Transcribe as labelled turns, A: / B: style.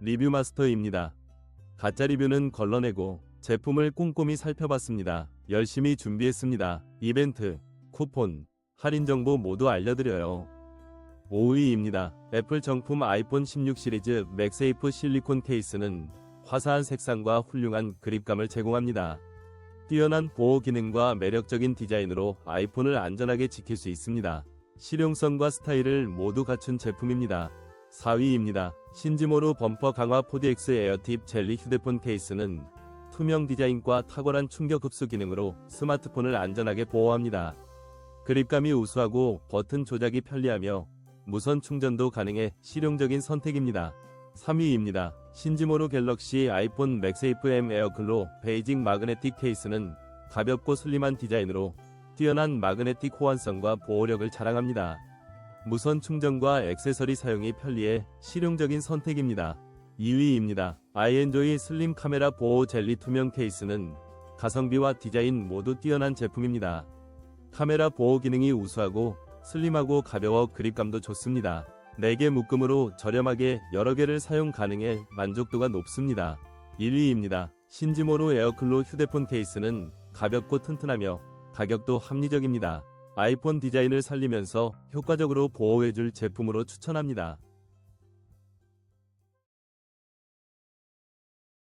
A: 리뷰 마스터입니다. 가짜 리뷰는 걸러내고 제품을 꼼꼼히 살펴봤습니다. 열심히 준비했습니다. 이벤트, 쿠폰, 할인 정보 모두 알려드려요. 5위입니다. 애플 정품 아이폰 16 시리즈 맥세이프 실리콘 케이스는 화사한 색상과 훌륭한 그립감을 제공합니다. 뛰어난 보호 기능과 매력적인 디자인으로 아이폰을 안전하게 지킬 수 있습니다. 실용성과 스타일을 모두 갖춘 제품입니다. 4위입니다. 신지모로 범퍼 강화 4DX 에어팁 젤리 휴대폰 케이스는 투명 디자인과 탁월한 충격 흡수 기능으로 스마트폰을 안전하게 보호합니다. 그립감이 우수하고 버튼 조작이 편리하며 무선 충전도 가능해 실용적인 선택입니다. 3위입니다. 신지모로 갤럭시 아이폰 맥세이프 M 에어클로 베이징 마그네틱 케이스는 가볍고 슬림한 디자인으로 뛰어난 마그네틱 호환성과 보호력을 자랑합니다. 무선 충전과 액세서리 사용이 편리해 실용적인 선택입니다. 2위입니다. 아이엔조이 슬림 카메라 보호 젤리 투명 케이스는 가성비와 디자인 모두 뛰어난 제품입니다. 카메라 보호 기능이 우수하고 슬림하고 가벼워 그립감도 좋습니다. 4개 묶음으로 저렴하게 여러 개를 사용 가능해 만족도가 높습니다. 1위입니다. 신지모로 에어클로 휴대폰 케이스는 가볍고 튼튼하며 가격도 합리적입니다. 아이폰 디자인을 살리면서 효과적으로 보호해줄 제품으로 추천합니다.